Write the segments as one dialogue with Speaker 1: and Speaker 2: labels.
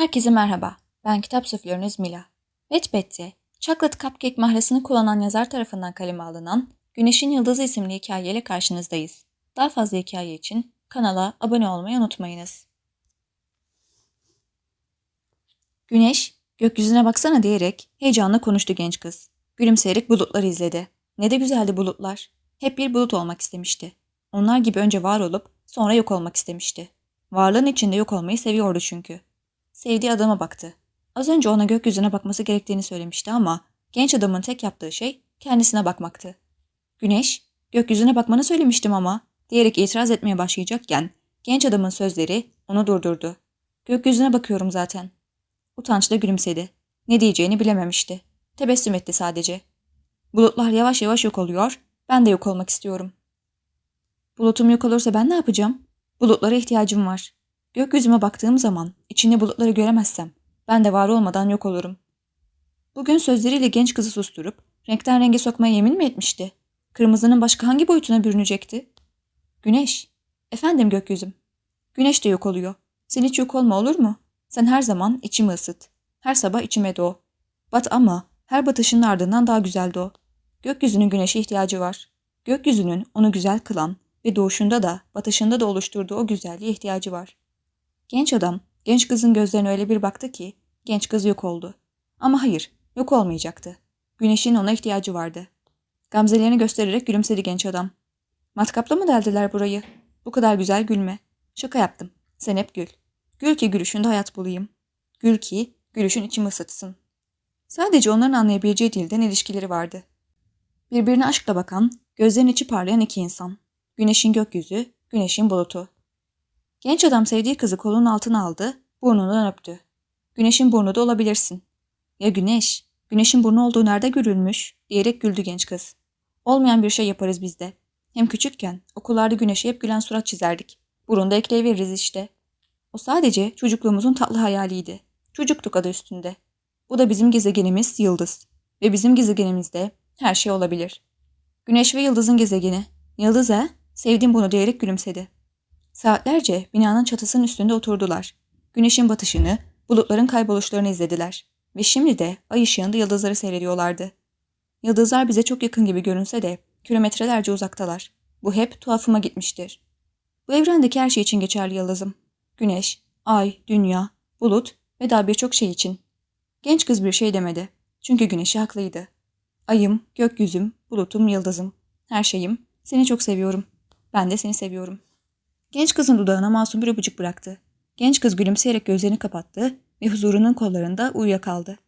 Speaker 1: Herkese merhaba. Ben kitap suflörünüz Mila. Wattpad'de Chocolate Cupcake mahrasını kullanan yazar tarafından kaleme alınan Güneşin Yıldızı isimli hikayeyle karşınızdayız. Daha fazla hikaye için kanala abone olmayı unutmayınız. Güneş, gökyüzüne baksana diyerek heyecanla konuştu genç kız. Gülümseyerek bulutları izledi. Ne de güzeldi bulutlar. Hep bir bulut olmak istemişti. Onlar gibi önce var olup sonra yok olmak istemişti. Varlığın içinde yok olmayı seviyordu çünkü. Sevdiği adama baktı. Az önce ona gökyüzüne bakması gerektiğini söylemişti ama genç adamın tek yaptığı şey kendisine bakmaktı. Güneş, gökyüzüne bakmanı söylemiştim ama diyerek itiraz etmeye başlayacakken genç adamın sözleri onu durdurdu. Gökyüzüne bakıyorum zaten. Utançla gülümsedi. Ne diyeceğini bilememişti. Tebessüm etti sadece. Bulutlar yavaş yavaş yok oluyor. Ben de yok olmak istiyorum. Bulutum yok olursa ben ne yapacağım? Bulutlara ihtiyacım var. Gökyüzüme baktığım zaman içinde bulutları göremezsem ben de var olmadan yok olurum. Bugün sözleriyle genç kızı susturup renkten renge sokmaya yemin mi etmişti? Kırmızının başka hangi boyutuna bürünecekti? Güneş. Efendim gökyüzüm. Güneş de yok oluyor. Sen hiç yok olma olur mu? Sen her zaman içimi ısıt. Her sabah içime doğ. Bat ama her batışının ardından daha güzel doğ. Gökyüzünün güneşe ihtiyacı var. Gökyüzünün onu güzel kılan ve doğuşunda da batışında da oluşturduğu o güzelliğe ihtiyacı var. Genç adam, genç kızın gözlerine öyle bir baktı ki genç kız yok oldu. Ama hayır, yok olmayacaktı. Güneşin ona ihtiyacı vardı. Gamzelerini göstererek gülümsedi genç adam. Matkapla mı deldiler burayı? Bu kadar güzel gülme. Şaka yaptım. Sen hep gül. Gül ki gülüşünde hayat bulayım. Gül ki gülüşün içimi ısıtsın. Sadece onların anlayabileceği dilden ilişkileri vardı. Birbirine aşkla bakan, gözlerin içi parlayan iki insan. Güneşin gökyüzü, güneşin bulutu. Genç adam sevdiği kızı kolunun altına aldı, burnundan öptü. Güneşin burnu da olabilirsin. Ya güneş, güneşin burnu olduğu nerede görülmüş diyerek güldü genç kız. Olmayan bir şey yaparız biz de. Hem küçükken okullarda güneşe hep gülen surat çizerdik. Burunda ekleyiveririz işte. O sadece çocukluğumuzun tatlı hayaliydi. Çocuktuk adı üstünde. Bu da bizim gezegenimiz Yıldız. Ve bizim gezegenimizde her şey olabilir. Güneş ve Yıldız'ın gezegeni. Yıldız he? Sevdim bunu diyerek gülümsedi. Saatlerce binanın çatısının üstünde oturdular. Güneşin batışını, bulutların kayboluşlarını izlediler. Ve şimdi de ay ışığında yıldızları seyrediyorlardı. Yıldızlar bize çok yakın gibi görünse de kilometrelerce uzaktalar. Bu hep tuhafıma gitmiştir. Bu evrendeki her şey için geçerli yıldızım. Güneş, ay, dünya, bulut ve daha birçok şey için. Genç kız bir şey demedi. Çünkü güneşi haklıydı. Ayım, gökyüzüm, bulutum, yıldızım. Her şeyim. Seni çok seviyorum. Ben de seni seviyorum. Genç kızın dudağına masum bir öpücük bıraktı. Genç kız gülümseyerek gözlerini kapattı ve huzurunun kollarında uyuyakaldı.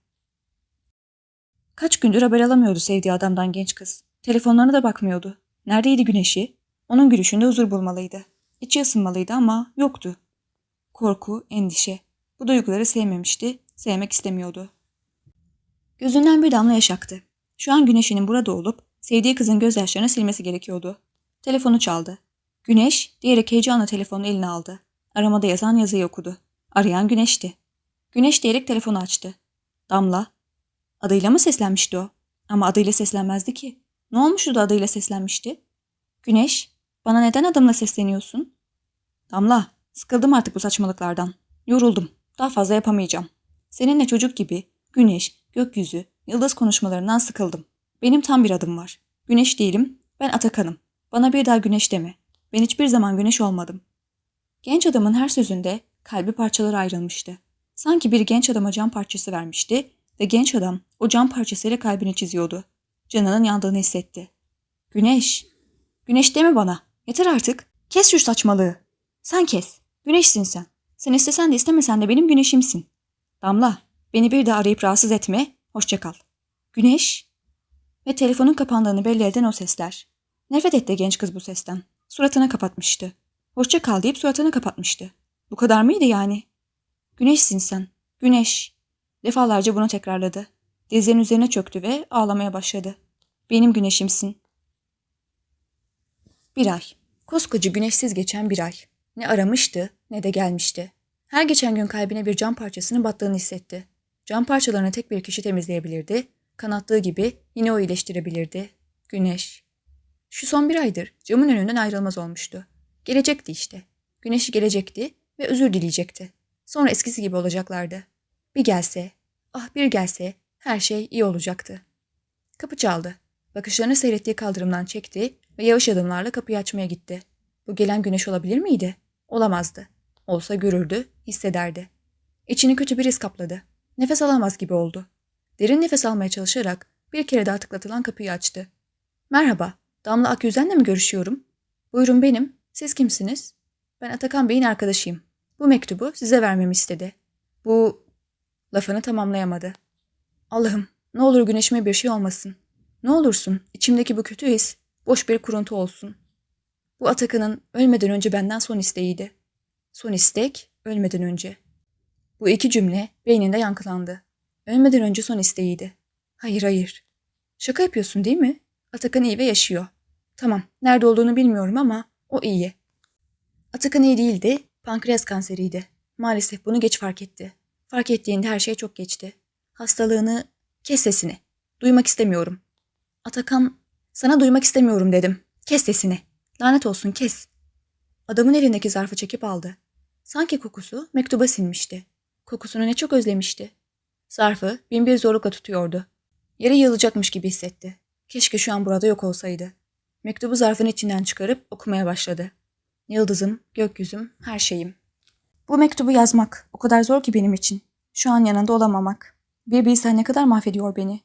Speaker 1: Kaç gündür haber alamıyordu sevdiği adamdan genç kız. Telefonlarına da bakmıyordu. Neredeydi güneşi? Onun gülüşünde huzur bulmalıydı. İçi ısınmalıydı ama yoktu. Korku, endişe. Bu duyguları sevmemişti, sevmek istemiyordu. Gözünden bir damla yaş aktı. Şu an güneşinin burada olup sevdiği kızın gözyaşlarını silmesi gerekiyordu. Telefonu çaldı. Güneş diyerek heyecanla telefonu eline aldı. Aramada yazan yazıyı okudu. Arayan Güneş'ti. Güneş diyerek telefonu açtı. Damla. Adıyla mı seslenmişti o? Ama adıyla seslenmezdi ki. Ne olmuştu da adıyla seslenmişti? Güneş, bana neden adımla sesleniyorsun? Damla, sıkıldım artık bu saçmalıklardan. Yoruldum. Daha fazla yapamayacağım. Seninle çocuk gibi güneş, gökyüzü, yıldız konuşmalarından sıkıldım. Benim tam bir adım var. Güneş değilim, ben Atakan'ım. Bana bir daha güneş deme. Ben hiçbir zaman güneş olmadım. Genç adamın her sözünde kalbi parçalara ayrılmıştı. Sanki bir genç adama cam parçası vermişti ve genç adam o cam parçasıyla kalbini çiziyordu. Canının yandığını hissetti. Güneş. Güneş deme bana. Yeter artık. Kes şu saçmalığı. Sen kes. Güneşsin sen. Sen istesen de istemesen de benim güneşimsin. Damla, beni bir daha arayıp rahatsız etme. Hoşça kal. Güneş. Ve telefonun kapandığını belli eden o sesler. Nefret etti genç kız bu sesten. Suratını kapatmıştı. Hoşça kal deyip suratını kapatmıştı. Bu kadar mıydı yani? Güneşsin sen. Güneş. Defalarca bunu tekrarladı. Dizlerinin üzerine çöktü ve ağlamaya başladı. Benim güneşimsin. Bir ay. Koskoca güneşsiz geçen bir ay. Ne aramıştı ne de gelmişti. Her geçen gün kalbine bir cam parçasının battığını hissetti. Cam parçalarını tek bir kişi temizleyebilirdi. Kanattığı gibi yine o iyileştirebilirdi. Güneş. Şu son bir aydır camın önünden ayrılmaz olmuştu. Gelecekti işte. Güneşi gelecekti ve özür dileyecekti. Sonra eskisi gibi olacaklardı. Bir gelse, ah bir gelse her şey iyi olacaktı. Kapı çaldı. Bakışlarını seyrettiği kaldırımdan çekti ve yavaş adımlarla kapıyı açmaya gitti. Bu gelen güneş olabilir miydi? Olamazdı. Olsa görürdü, hissederdi. İçini kötü bir his kapladı. Nefes alamaz gibi oldu. Derin nefes almaya çalışarak bir kere daha tıklatılan kapıyı açtı. Merhaba, Damla Akyüzen'le mi görüşüyorum? Buyurun benim. Siz kimsiniz? Ben Atakan Bey'in arkadaşıyım. Bu mektubu size vermemi istedi. Bu... Lafını tamamlayamadı. Allah'ım, ne olur güneşime bir şey olmasın. Ne olursun, içimdeki bu kötü his boş bir kuruntu olsun. Bu Atakan'ın ölmeden önce benden son isteğiydi. Son istek, ölmeden önce. Bu iki cümle beyninde yankılandı. Ölmeden önce son isteğiydi. Hayır hayır. Şaka yapıyorsun değil mi? Atakan iyi ve yaşıyor. Tamam, nerede olduğunu bilmiyorum ama o iyi. Atakan iyi değildi, pankreas kanseriydi. Maalesef bunu geç fark etti. Fark ettiğinde her şey çok geçti. Hastalığını, kes sesini. Duymak istemiyorum. Atakan, sana duymak istemiyorum dedim. Kes sesini. Lanet olsun kes. Adamın elindeki zarfı çekip aldı. Sanki kokusu mektuba sinmişti. Kokusunu ne çok özlemişti. Zarfı bin bir zorlukla tutuyordu. Yere yığılacakmış gibi hissetti. Keşke şu an burada yok olsaydı. Mektubu zarfın içinden çıkarıp okumaya başladı. Yıldızım, gökyüzüm, her şeyim. Bu mektubu yazmak o kadar zor ki benim için. Şu an yanında olamamak. Bir bilsen ne kadar mahvediyor beni.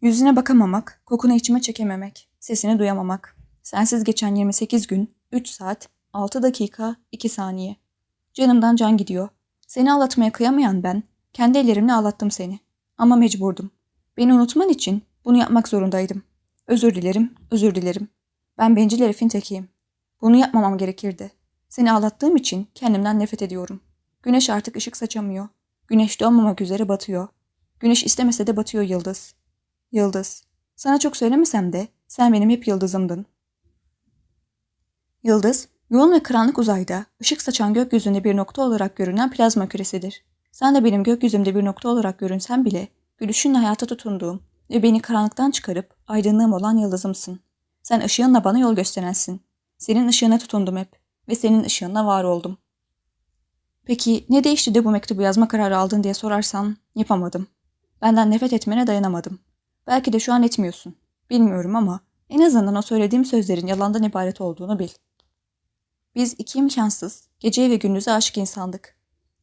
Speaker 1: Yüzüne bakamamak, kokunu içime çekememek, sesini duyamamak. Sensiz geçen 28 gün, 3 saat, 6 dakika, 2 saniye. Canımdan can gidiyor. Seni ağlatmaya kıyamayan ben, kendi ellerimle ağlattım seni. Ama mecburdum. Beni unutman için bunu yapmak zorundaydım. Özür dilerim, özür dilerim. Ben bencil herifin tekiyim. Bunu yapmamam gerekirdi. Seni ağlattığım için kendimden nefret ediyorum. Güneş artık ışık saçamıyor. Güneş doğmamak üzere batıyor. Güneş istemese de batıyor yıldız. Yıldız. Sana çok söylemesem de sen benim hep yıldızımdın. Yıldız, yoğun ve karanlık uzayda ışık saçan gökyüzünde bir nokta olarak görünen plazma küresidir. Sen de benim gökyüzümde bir nokta olarak görünsen bile gülüşünle hayata tutunduğum ve beni karanlıktan çıkarıp aydınlığım olan yıldızımsın. Sen ışığınla bana yol gösterensin. Senin ışığına tutundum hep ve senin ışığınla var oldum. Peki ne değişti de bu mektubu yazma kararı aldın diye sorarsan yapamadım. Benden nefret etmene dayanamadım. Belki de şu an etmiyorsun. Bilmiyorum ama en azından o söylediğim sözlerin yalandan ibaret olduğunu bil. Biz iki imkansız, geceye ve gündüze aşık insandık.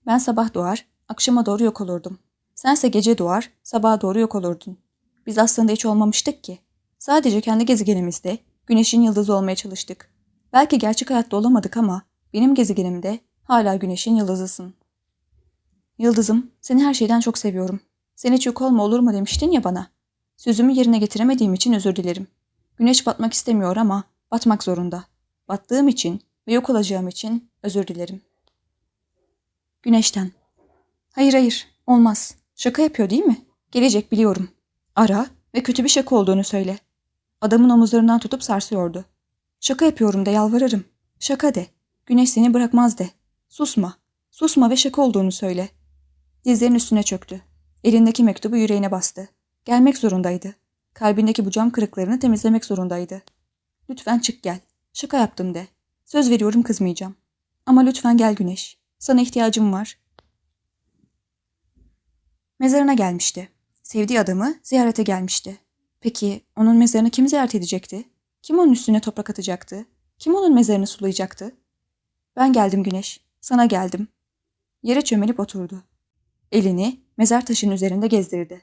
Speaker 1: Ben sabah doğar, akşama doğru yok olurdum. Sense gece doğar, sabaha doğru yok olurdun. Biz aslında hiç olmamıştık ki. Sadece kendi gezegenimizde güneşin yıldızı olmaya çalıştık. Belki gerçek hayatta olamadık ama benim gezegenimde hala güneşin yıldızısın. Yıldızım, seni her şeyden çok seviyorum. Sen hiç yok olma olur mu demiştin ya bana. Sözümü yerine getiremediğim için özür dilerim. Güneş batmak istemiyor ama batmak zorunda. Battığım için ve yok olacağım için özür dilerim. Güneşten. Hayır hayır, olmaz. Şaka yapıyor değil mi? Gelecek biliyorum. Ara ve kötü bir şaka olduğunu söyle. Adamın omuzlarından tutup sarsıyordu. Şaka yapıyorum de yalvarırım. Şaka de. Güneş seni bırakmaz de. Susma. Susma ve şaka olduğunu söyle. Dizlerin üstüne çöktü. Elindeki mektubu yüreğine bastı. Gelmek zorundaydı. Kalbindeki bu cam kırıklarını temizlemek zorundaydı. Lütfen çık gel. Şaka yaptım de. Söz veriyorum kızmayacağım. Ama lütfen gel Güneş. Sana ihtiyacım var. Mezarına gelmişti. Sevdiği adamı ziyarete gelmişti. Peki onun mezarını kim ziyaret edecekti? Kim onun üstüne toprak atacaktı? Kim onun mezarını sulayacaktı? Ben geldim Güneş. Sana geldim. Yere çömelip oturdu. Elini mezar taşının üzerinde gezdirdi.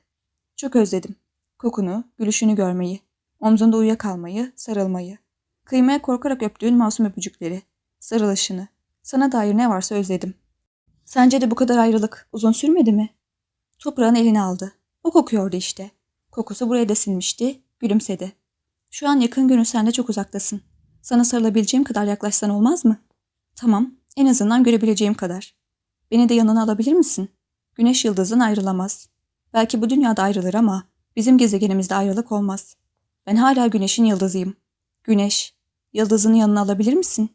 Speaker 1: Çok özledim. Kokunu, gülüşünü görmeyi, omzunda uyuyakalmayı, sarılmayı, kıymaya korkarak öptüğün masum öpücükleri, sarılışını, sana dair ne varsa özledim. Sence de bu kadar ayrılık uzun sürmedi mi? Toprağın elini aldı. O kokuyordu işte. Kokusu buraya da sinmişti, gülümsedi. Şu an yakın günü sen de çok uzaktasın. Sana sarılabileceğim kadar yaklaşsan olmaz mı? Tamam, en azından görebileceğim kadar. Beni de yanına alabilir misin? Güneş yıldızın ayrılamaz. Belki bu dünyada ayrılır ama bizim gezegenimizde ayrılık olmaz. Ben hala güneşin yıldızıyım. Güneş, yıldızını yanına alabilir misin?